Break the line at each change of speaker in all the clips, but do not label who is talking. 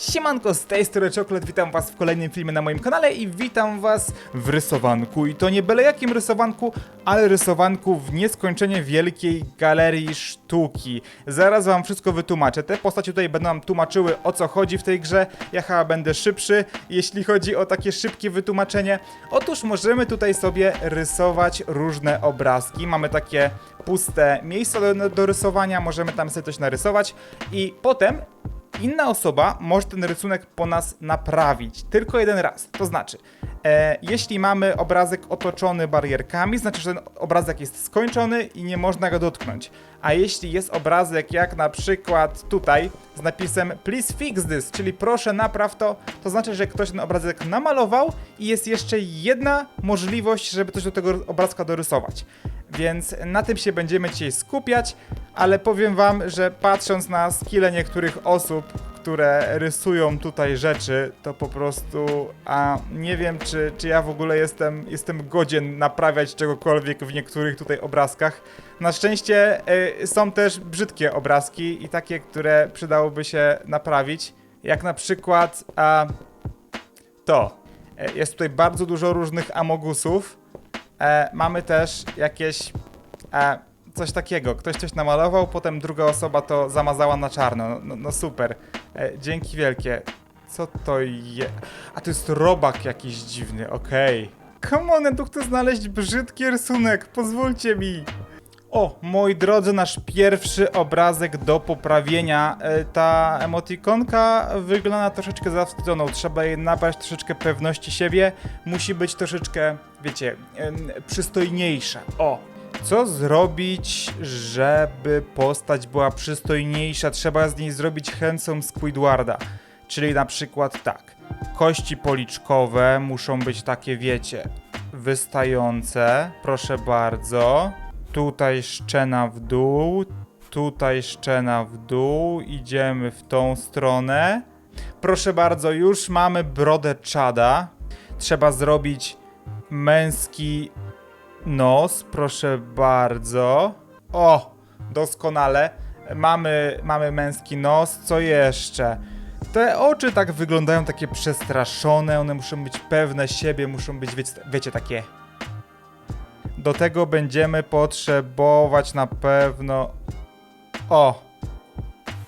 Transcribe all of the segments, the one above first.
Siemanko, z tej strony Czoklet, witam was w kolejnym filmie na moim kanale i witam was w rysowanku. I to nie byle jakim rysowanku, ale rysowanku w nieskończenie wielkiej galerii sztuki. Zaraz wam wszystko wytłumaczę. Te postacie tutaj będą nam tłumaczyły o co chodzi w tej grze. Ja chyba będę szybszy, jeśli chodzi o takie szybkie wytłumaczenie. Otóż możemy tutaj sobie rysować różne obrazki. Mamy takie puste miejsca do, do rysowania, możemy tam sobie coś narysować i potem inna osoba może ten rysunek po nas naprawić tylko jeden raz. To znaczy, e, jeśli mamy obrazek otoczony barierkami, znaczy, że ten obrazek jest skończony i nie można go dotknąć. A jeśli jest obrazek jak na przykład tutaj z napisem please fix this, czyli proszę napraw to, to znaczy, że ktoś ten obrazek namalował i jest jeszcze jedna możliwość, żeby coś do tego obrazka dorysować. Więc na tym się będziemy dzisiaj skupiać, ale powiem wam, że patrząc na skille niektórych osób, które rysują tutaj rzeczy, to po prostu a nie wiem, czy, czy ja w ogóle jestem, jestem godzien naprawiać czegokolwiek w niektórych tutaj obrazkach. Na szczęście y, są też brzydkie obrazki i takie, które przydałoby się naprawić, jak na przykład a, to. E, Jest tutaj bardzo dużo różnych amogusów. E, mamy też jakieś e, coś takiego. Ktoś coś namalował, potem druga osoba to zamazała na czarno. No, no, no super. E, dzięki wielkie. Co to je? A to jest robak jakiś dziwny, okej. Come on, ja tu chcę znaleźć brzydki rysunek, pozwólcie mi. O, moi drodzy, nasz pierwszy obrazek do poprawienia. E, Ta emotikonka wygląda troszeczkę zawstydzoną. Trzeba jej nabrać troszeczkę pewności siebie. Musi być troszeczkę, wiecie, przystojniejsza. O, co zrobić, żeby postać była przystojniejsza? Trzeba z niej zrobić handsome Squidwarda. Czyli na przykład tak. Kości policzkowe muszą być takie, wiecie, wystające. Proszę bardzo. Tutaj szczena w dół. Tutaj szczena w dół. Idziemy w tą stronę. Proszę bardzo, już mamy brodę czada. Trzeba zrobić męski nos, proszę bardzo. O, doskonale. Mamy, mamy męski nos. Co jeszcze? Te oczy tak wyglądają takie przestraszone, one muszą być pewne siebie, muszą być, wiecie, wiecie takie. Do tego będziemy potrzebować na pewno. O!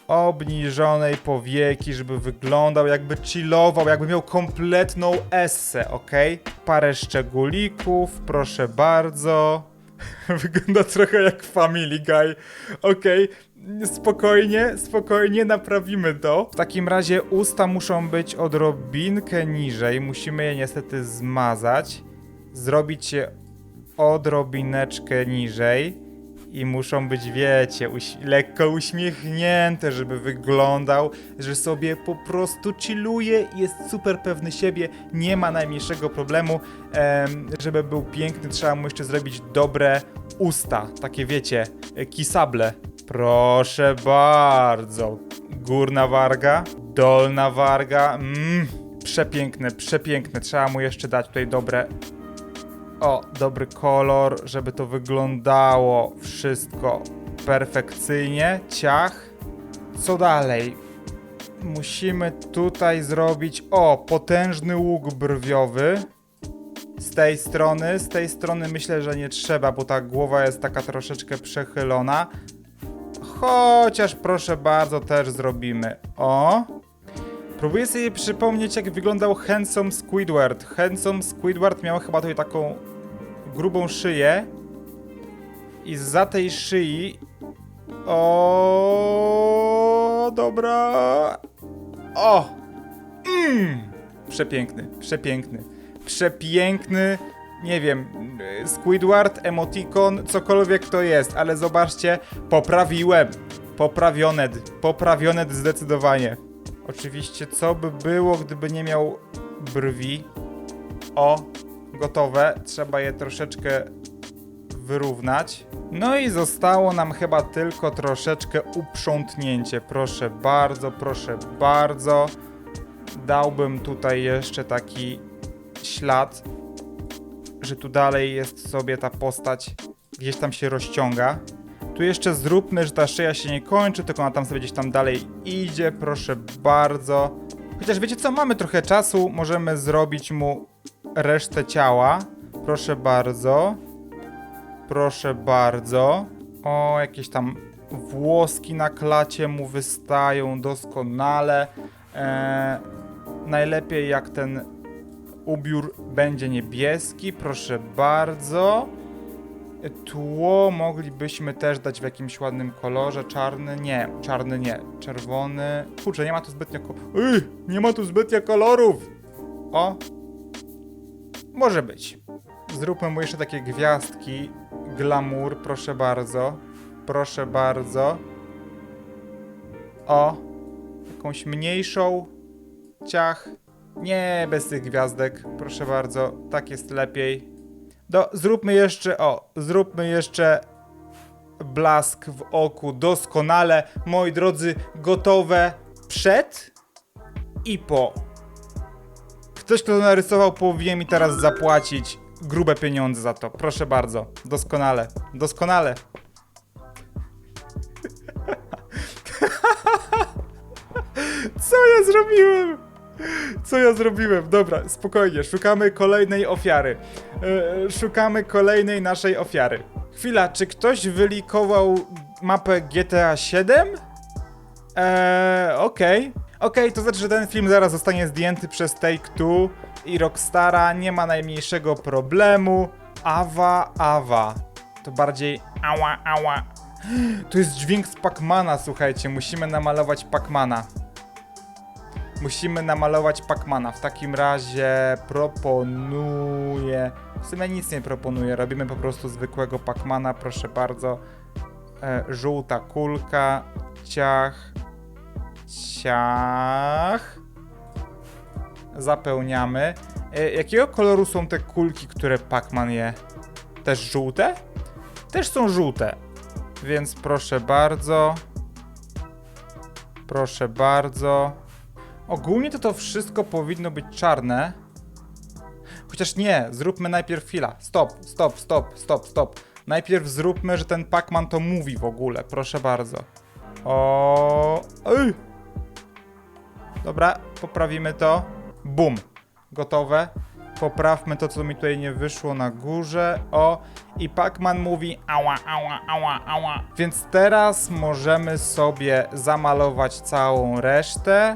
Obniżonej powieki, żeby wyglądał jakby chillował, jakby miał kompletną essę, ok? Parę szczególików, proszę bardzo. Wygląda trochę jak Family Guy. Okej, spokojnie, spokojnie naprawimy to. W takim razie usta muszą być odrobinkę niżej. Musimy je niestety zmazać. Zrobić je odrobineczkę niżej. I muszą być, wiecie, uś lekko uśmiechnięte, żeby wyglądał, że sobie po prostu chilluje jest super pewny siebie, nie ma najmniejszego problemu. Em, żeby był piękny, trzeba mu jeszcze zrobić dobre usta, takie wiecie, kisable. Proszę bardzo. Górna warga, dolna warga, mmm, przepiękne, przepiękne. Trzeba mu jeszcze dać tutaj dobre o, dobry kolor, żeby to wyglądało wszystko perfekcyjnie. Ciach. Co dalej? Musimy tutaj zrobić, o, potężny łuk brwiowy. Z tej strony, z tej strony myślę, że nie trzeba, bo ta głowa jest taka troszeczkę przechylona. Chociaż proszę bardzo, też zrobimy. O. Próbuję sobie przypomnieć, jak wyglądał Handsome Squidward. Handsome Squidward miał chyba tutaj taką grubą szyję. I za tej szyi. O, dobra. O! Mm. Przepiękny, przepiękny. Przepiękny. Nie wiem, Squidward, emoticon, cokolwiek to jest, ale zobaczcie, poprawiłem. Poprawione, poprawione zdecydowanie. Oczywiście, co by było, gdyby nie miał brwi? O, gotowe. Trzeba je troszeczkę wyrównać. No i zostało nam chyba tylko troszeczkę uprzątnięcie. Proszę bardzo, proszę bardzo. Dałbym tutaj jeszcze taki ślad, że tu dalej jest sobie ta postać, gdzieś tam się rozciąga. Tu jeszcze zróbmy, że ta szyja się nie kończy, tylko ona tam sobie gdzieś tam dalej idzie, proszę bardzo. Chociaż wiecie co, mamy trochę czasu, możemy zrobić mu resztę ciała. Proszę bardzo. Proszę bardzo. O, jakieś tam włoski na klacie mu wystają doskonale. Eee, najlepiej jak ten ubiór będzie niebieski, proszę bardzo. Tło moglibyśmy też dać w jakimś ładnym kolorze. Czarny? Nie, czarny nie. Czerwony. Kurczę, nie ma tu zbytnio. Ej, nie ma tu zbytnio kolorów! O! Może być. Zróbmy mu jeszcze takie gwiazdki. Glamour, proszę bardzo. Proszę bardzo. O! Jakąś mniejszą. Ciach. Nie, bez tych gwiazdek. Proszę bardzo. Tak jest lepiej. Do, zróbmy jeszcze, o, zróbmy jeszcze blask w oku doskonale. Moi drodzy, gotowe przed i po. Ktoś, kto to narysował, powinien mi teraz zapłacić grube pieniądze za to. Proszę bardzo. Doskonale. Doskonale. Co ja zrobiłem? Co ja zrobiłem? Dobra, spokojnie, szukamy kolejnej ofiary. E, szukamy kolejnej naszej ofiary. Chwila, czy ktoś wylikował mapę GTA 7? Eee, okej. Okej, to znaczy, że ten film zaraz zostanie zdjęty przez Take-Two i Rockstara, nie ma najmniejszego problemu. Awa, awa. To bardziej ała, ała. To jest dźwięk z Pacmana, słuchajcie, musimy namalować Pacmana. Musimy namalować Pacmana. W takim razie proponuję. W sumie nic nie proponuję. Robimy po prostu zwykłego Pacmana, proszę bardzo. E, żółta kulka. Ciach. Ciach. Zapełniamy. E, jakiego koloru są te kulki, które Pacman je? Też żółte? Też są żółte. Więc proszę bardzo. Proszę bardzo. Ogólnie to to wszystko powinno być czarne. Chociaż nie, zróbmy najpierw chwila. Stop, stop, stop, stop, stop. Najpierw zróbmy, że ten Pacman to mówi w ogóle. Proszę bardzo. O, Ej! Dobra, poprawimy to. Bum. Gotowe. Poprawmy to, co mi tutaj nie wyszło na górze. O, i Pacman mówi ała, ała, ała, ała. Więc teraz możemy sobie zamalować całą resztę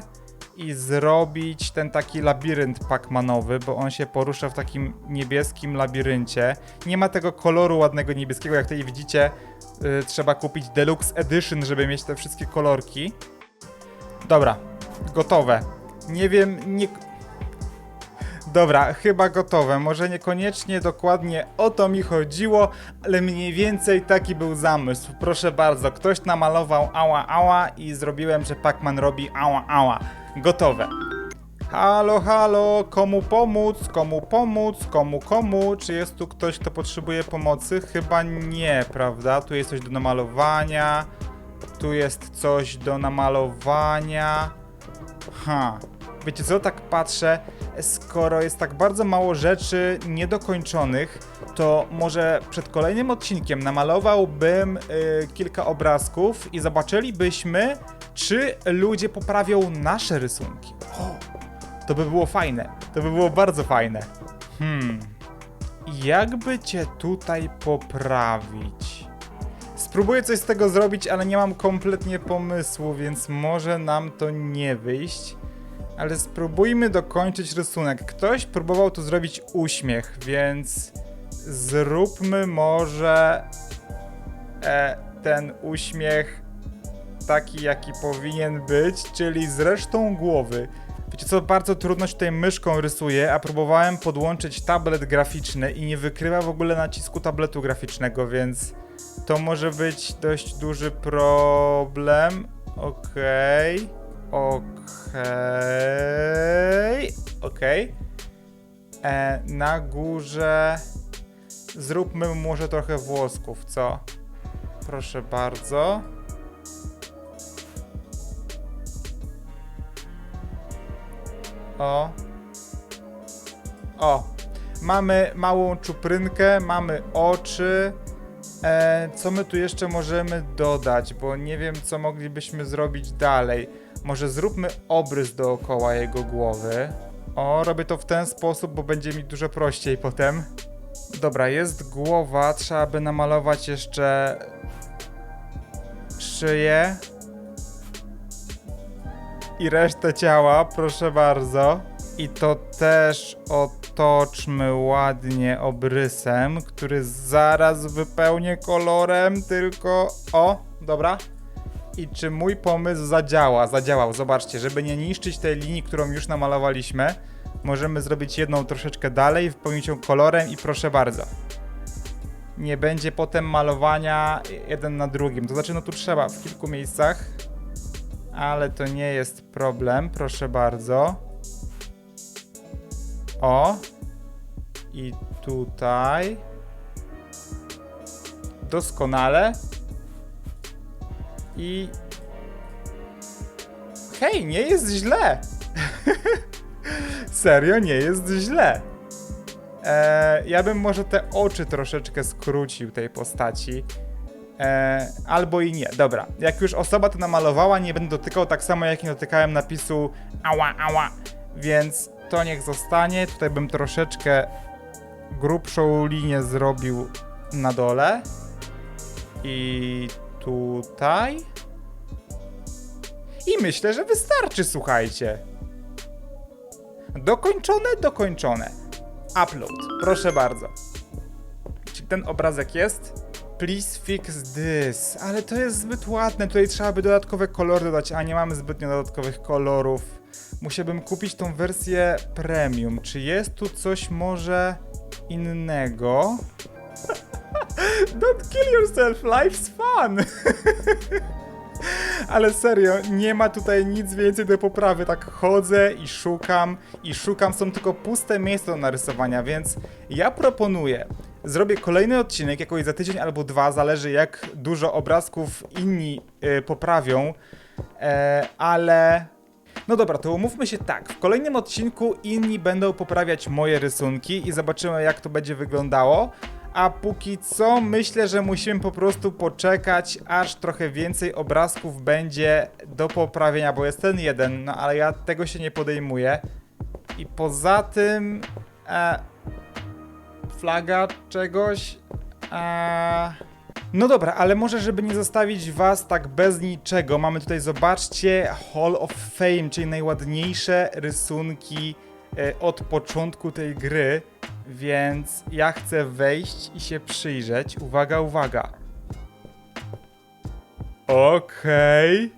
i zrobić ten taki labirynt Pacmanowy, bo on się porusza w takim niebieskim labiryncie. Nie ma tego koloru ładnego niebieskiego, jak tutaj widzicie. Yy, trzeba kupić Deluxe Edition, żeby mieć te wszystkie kolorki. Dobra, gotowe. Nie wiem, nie... Dobra, chyba gotowe. Może niekoniecznie dokładnie o to mi chodziło, ale mniej więcej taki był zamysł. Proszę bardzo, ktoś namalował ała ała i zrobiłem, że Pacman robi ała ała. Gotowe. Halo, halo, komu pomóc, komu pomóc, komu komu? Czy jest tu ktoś, kto potrzebuje pomocy? Chyba nie, prawda? Tu jest coś do namalowania. Tu jest coś do namalowania. Ha. Wiecie co, tak patrzę, skoro jest tak bardzo mało rzeczy niedokończonych, to może przed kolejnym odcinkiem namalowałbym y, kilka obrazków i zobaczylibyśmy, czy ludzie poprawią nasze rysunki. O, to by było fajne. To by było bardzo fajne. Hmm. Jakby cię tutaj poprawić? Spróbuję coś z tego zrobić, ale nie mam kompletnie pomysłu, więc może nam to nie wyjść. Ale spróbujmy dokończyć rysunek. Ktoś próbował tu zrobić uśmiech, więc zróbmy może e, ten uśmiech taki, jaki powinien być, czyli z resztą głowy. Wiecie co, bardzo trudno się tutaj myszką rysuje, a próbowałem podłączyć tablet graficzny i nie wykrywa w ogóle nacisku tabletu graficznego, więc to może być dość duży problem. Okej. Okej. Okej. E, Na górze zróbmy może trochę włosków, co? Proszę bardzo. O. O. Mamy małą czuprynkę, mamy oczy. E, co my tu jeszcze możemy dodać? Bo nie wiem, co moglibyśmy zrobić dalej. Może zróbmy obrys dookoła jego głowy. O, robię to w ten sposób, bo będzie mi dużo prościej potem. Dobra, jest głowa, trzeba by namalować jeszcze szyję i resztę ciała, proszę bardzo. I to też otoczmy ładnie obrysem, który zaraz wypełnię kolorem, tylko... O, dobra. I czy mój pomysł zadziała? Zadziałał, zobaczcie, żeby nie niszczyć tej linii, którą już namalowaliśmy, możemy zrobić jedną troszeczkę dalej, wypełnić ją kolorem i proszę bardzo. Nie będzie potem malowania jeden na drugim, to znaczy no tu trzeba w kilku miejscach, ale to nie jest problem, proszę bardzo. O. I tutaj. Doskonale. I. Hej, nie jest źle. Serio, nie jest źle. E, ja bym może te oczy troszeczkę skrócił tej postaci. E, albo i nie. Dobra, jak już osoba to namalowała, nie będę dotykał tak samo jak nie dotykałem napisu ała, ała. Więc to niech zostanie. Tutaj bym troszeczkę grubszą linię zrobił na dole. I tutaj. I myślę, że wystarczy, słuchajcie. Dokończone, dokończone. Upload, proszę bardzo. Czy ten obrazek jest? Please fix this. Ale to jest zbyt ładne. Tutaj trzeba by dodatkowe kolory dodać, a nie mamy zbytnio dodatkowych kolorów. Musiałbym kupić tą wersję premium. Czy jest tu coś może innego? Don't kill yourself, life's fun! Ale serio, nie ma tutaj nic więcej do poprawy. Tak chodzę i szukam, i szukam. Są tylko puste miejsca do narysowania, więc ja proponuję. Zrobię kolejny odcinek, jakoś za tydzień albo dwa, zależy jak dużo obrazków inni y, poprawią, e, ale no dobra, to umówmy się tak. W kolejnym odcinku inni będą poprawiać moje rysunki i zobaczymy, jak to będzie wyglądało. A póki co myślę, że musimy po prostu poczekać, aż trochę więcej obrazków będzie do poprawienia, bo jest ten jeden, no ale ja tego się nie podejmuję. I poza tym. E, flaga czegoś. E, no dobra, ale może, żeby nie zostawić was tak bez niczego, mamy tutaj, zobaczcie, Hall of Fame, czyli najładniejsze rysunki e, od początku tej gry, więc ja chcę wejść i się przyjrzeć. Uwaga, uwaga. Okej.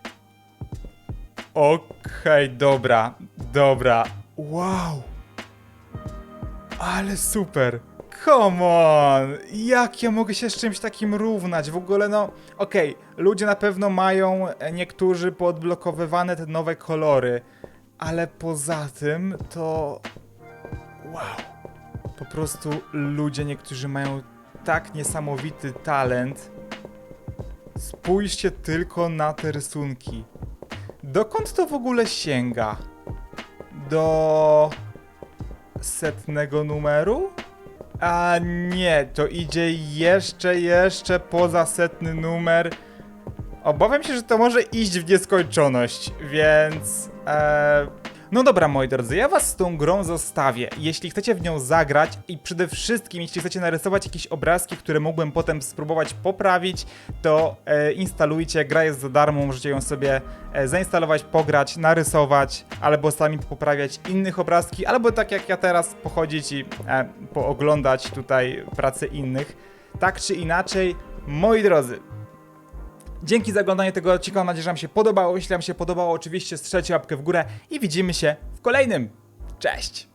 Okej, dobra, dobra. Wow. Ale super. Come on! Jak ja mogę się z czymś takim równać? W ogóle no, okej, ludzie na pewno mają e, niektórzy podblokowywane te nowe kolory, ale poza tym to wow. Po prostu ludzie niektórzy mają tak niesamowity talent. Spójrzcie tylko na te rysunki. Dokąd to w ogóle sięga? Do setnego numeru? A nie, to idzie jeszcze, jeszcze poza setny numer. Obawiam się, że to może iść w nieskończoność, więc. E... No dobra, moi drodzy, ja was z tą grą zostawię. Jeśli chcecie w nią zagrać i przede wszystkim, jeśli chcecie narysować jakieś obrazki, które mógłbym potem spróbować poprawić, to e, instalujcie. Gra jest za darmo, możecie ją sobie e, zainstalować, pograć, narysować, albo sami poprawiać innych obrazki, albo tak jak ja teraz pochodzić i e, pooglądać tutaj pracę innych. Tak czy inaczej, moi drodzy, Dzięki za oglądanie tego odcinka, mam nadzieję, że Wam się podobało. Jeśli Wam się podobało, oczywiście strzelcie łapkę w górę i widzimy się w kolejnym. Cześć!